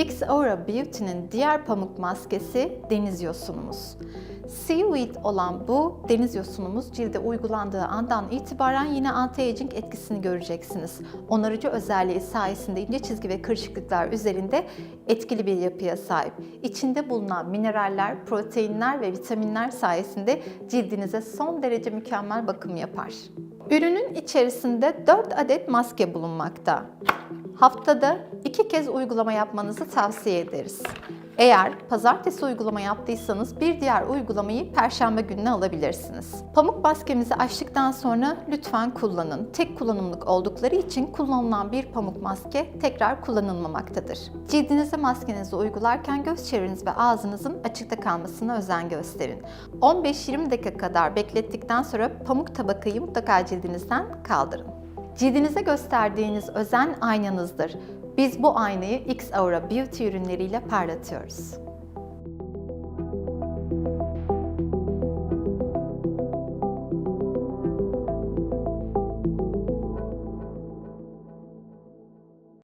X Aura Beauty'nin diğer pamuk maskesi deniz yosunumuz. Seaweed olan bu deniz yosunumuz cilde uygulandığı andan itibaren yine anti-aging etkisini göreceksiniz. Onarıcı özelliği sayesinde ince çizgi ve kırışıklıklar üzerinde etkili bir yapıya sahip. İçinde bulunan mineraller, proteinler ve vitaminler sayesinde cildinize son derece mükemmel bakım yapar. Ürünün içerisinde 4 adet maske bulunmakta. Haftada 2 kez uygulama yapmanızı tavsiye ederiz. Eğer pazartesi uygulama yaptıysanız bir diğer uygulamayı perşembe gününe alabilirsiniz. Pamuk maskemizi açtıktan sonra lütfen kullanın. Tek kullanımlık oldukları için kullanılan bir pamuk maske tekrar kullanılmamaktadır. Cildinize maskenizi uygularken göz çevreniz ve ağzınızın açıkta kalmasına özen gösterin. 15-20 dakika kadar beklettikten sonra pamuk tabakayı mutlaka cildinizden kaldırın. Cildinize gösterdiğiniz özen aynanızdır. Biz bu aynayı X Aura Beauty ürünleriyle parlatıyoruz.